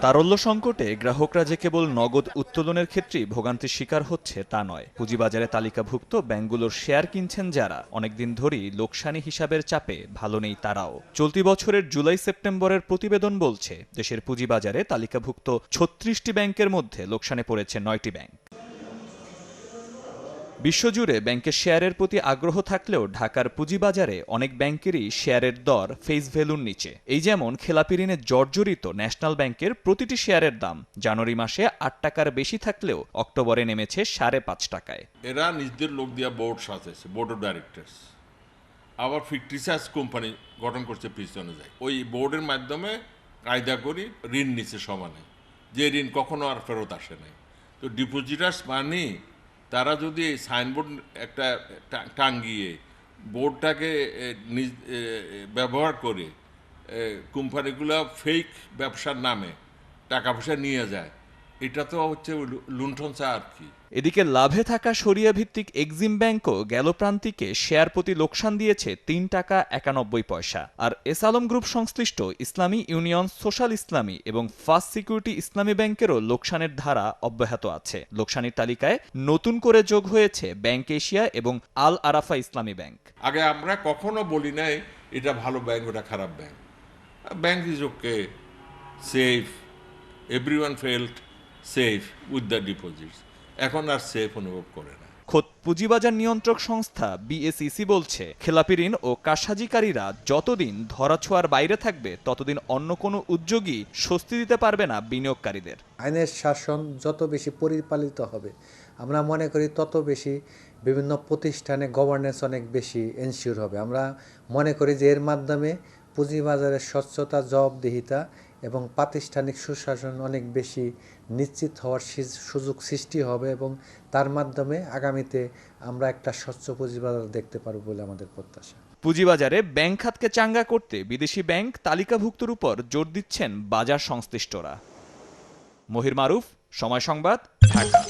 তারল্য সংকটে গ্রাহকরা যে কেবল নগদ উত্তোলনের ক্ষেত্রেই ভোগান্তির শিকার হচ্ছে তা নয়। পুঁজিবাজারে তালিকাভুক্ত ব্যাংকগুলোর শেয়ার কিনছেন যারা। অনেকদিন ধরেই লোকসানি হিসাবের চাপে ভালো নেই তারাও। চলতি বছরের জুলাই সেপ্টেম্বরের প্রতিবেদন বলছে, দেশের পুঁজিবাজারে তালিকাভুক্ত ছত্রিশটি ব্যাংকের মধ্যে লোকসানে পড়েছে নয়টি ব্যাংক। বিশ্বজুড়ে ব্যাংকের শেয়ারের প্রতি আগ্রহ থাকলেও ঢাকার পুঁজিবাজারে অনেক ব্যাংকেরই শেয়ারের দর ফেস ভ্যালুর নিচে। এই যেমন খেলাপি ঋণে জর্জরিত ন্যাশনাল ব্যাংকের প্রতিটি শেয়ারের দাম জানুয়ারি মাসে আট টাকার বেশি থাকলেও অক্টোবরে নেমেছে সাড়ে পাঁচ টাকায়। এরা নিজদের লোক দিয়া বোর্ড সাজাইছে বোর্ড অফ ডাইরেক্টরস আবার ফিকটিসাস কোম্পানি গঠন করছে পিছনে অনুযায়ী ওই বোর্ডের মাধ্যমে কায়দা করি ঋণ নিচ্ছে সমানে। যে ঋণ কখনো আর ফেরত আসে নাই। তো ডিপোজিটার্স মানি তারা যদি এই সাইনবোর্ড একটা টাঙ্গিয়ে বোর্ডটাকে ব্যবহার করে কোম্পানিগুলো ফেক ব্যবসার নামে টাকা পয়সা নিয়ে যায় এটা তো হচ্ছে লু- লুণ্ঠন চা আর কি। এদিকে লাভে থাকা সরিয়া ভিত্তিক এক্সিম ব্যাংকও গেল প্রান্তিকে শেয়ার প্রতি লোকসান দিয়েছে তিন টাকা একানব্বই পয়সা। আর এস আলম গ্রুপ সংশ্লিষ্ট ইসলামী ইউনিয়ন সোশ্যাল ইসলামী এবং ফার্স্ট সিকিউরিটি ইসলামী ব্যাংকেরও লোকসানের ধারা অব্যাহত আছে। লোকসানের তালিকায় নতুন করে যোগ হয়েছে ব্যাংক এশিয়া এবং আল আরাফা ইসলামী ব্যাংক। আগে আমরা কখনো বলি নাই এটা ভালো ব্যাংক ওটা খারাপ bank. Bank is okay safe everyone felt. Safe with the deposits এখন আর সেফ অনুভব করে না। খোদ পুঁজিবাজার নিয়ন্ত্রক সংস্থা বিএসইসি বলছে খেলাপি ঋণ ও কারসাজিকারীরা যতদিন ধরাছোঁয়ার বাইরে থাকবে ততদিন অন্য কোনো উদ্যোগী স্বস্তি দিতে পারবে না বিনিয়োগকারীদের। আইনের শাসন যত বেশি পরিপালিত হবে আমরা মনে করি তত বেশি বিভিন্ন প্রতিষ্ঠানে গভর্নেন্স অনেক বেশি এনশিওর হবে। আমরা মনে করি যে এর মাধ্যমে পুঁজিবাজারের স্বচ্ছতা জবাবদিহিতা এবং প্রাতিষ্ঠানিক সুশাসন অনেক বেশি নিশ্চিত হওয়ার সুযোগ সৃষ্টি হবে এবং তার মাধ্যমে আগামীতে আমরা একটা স্বচ্ছ পুঁজিবাজার দেখতে পারব বলে আমাদের প্রত্যাশা। পুঁজিবাজারে ব্যাংক খাতকে চাঙ্গা করতে বিদেশি ব্যাংক তালিকাভুক্তর উপর জোর দিচ্ছেন বাজার সংশ্লিষ্টরা। মহির মারুফ, সময় সংবাদ, ঢাকা।